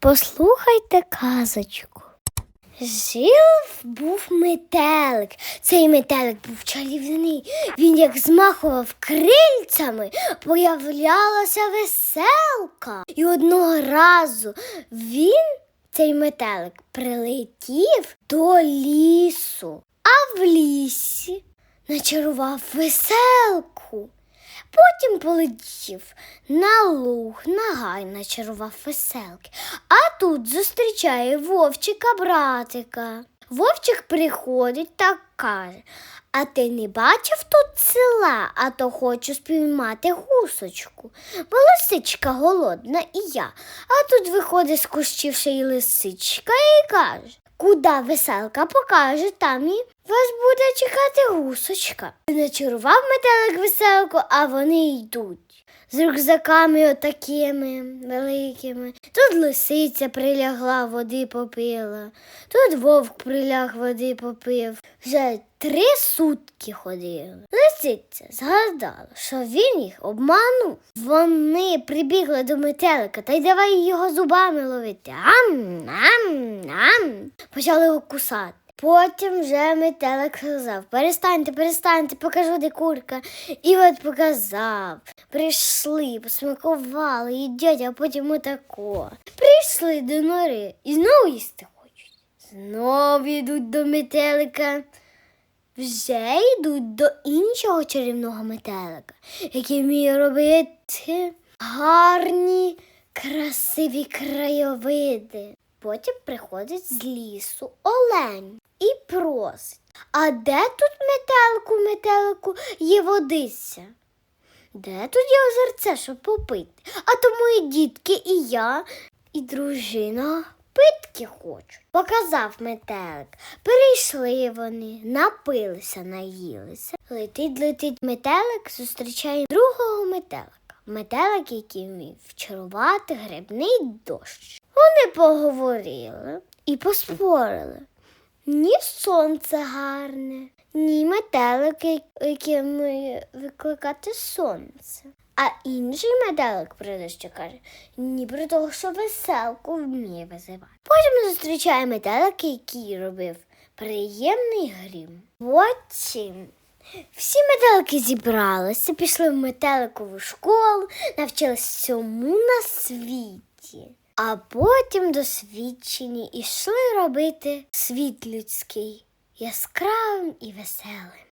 Послухайте казочку. Жив був метелик. Цей метелик був чарівний. Він як змахував крильцями, появлялася веселка. І одного разу він, цей метелик, прилетів до лісу, а в лісі начарував веселку. Потім полетів на луг, на гай начарував веселки. А тут зустрічає вовчика братика. Вовчик приходить та каже: А ти не бачив тут села, а то хочу спіймати гусочку. Бо лисичка голодна і я. А тут виходить з кущів й лисичка і каже. Куди веселка покаже, там і вас буде чекати гусочка. Начарував метелик веселку, а вони йдуть. З рюкзаками отакими великими. Тут лисиця прилягла, води попила, тут вовк приляг, води попив. Вже три сутки ходили. Лисиця згадала, що він їх обманув. Вони прибігли до метелика та й давай його зубами ловити. Ам, ам, ам. Почали його кусати. Потім вже метелик сказав перестаньте, перестаньте, покажу, де курка. І от показав. Прийшли, посмакували, їдять, а потім отако. Прийшли до нори і знову їсти хочуть. Знову йдуть до метелика. Вже йдуть до іншого чарівного метелика, який вміє робити гарні, красиві краєвиди. Потім приходить з лісу олень і просить. А де тут метелику, метелику є водиця? Де тут є озерце, щоб попити? А то мої дітки і я, і дружина питки хочуть. Показав метелик. Перейшли вони, напилися, наїлися. Летить, летить метелик, зустрічає другого метелика. Метелик, який вмів вчарувати грибний дощ. Вони поговорили і поспорили. Ні сонце гарне, ні метелик, який вміє викликати сонце. А інший метелик при дощу каже, ні про того, що веселку вміє визивати. Потім зустрічає метелик, який робив приємний грім. Потім всі метелики зібралися, пішли в метеликову школу, навчились всьому на світі. А потім досвідчені ішли робити світ людський яскравим і веселим.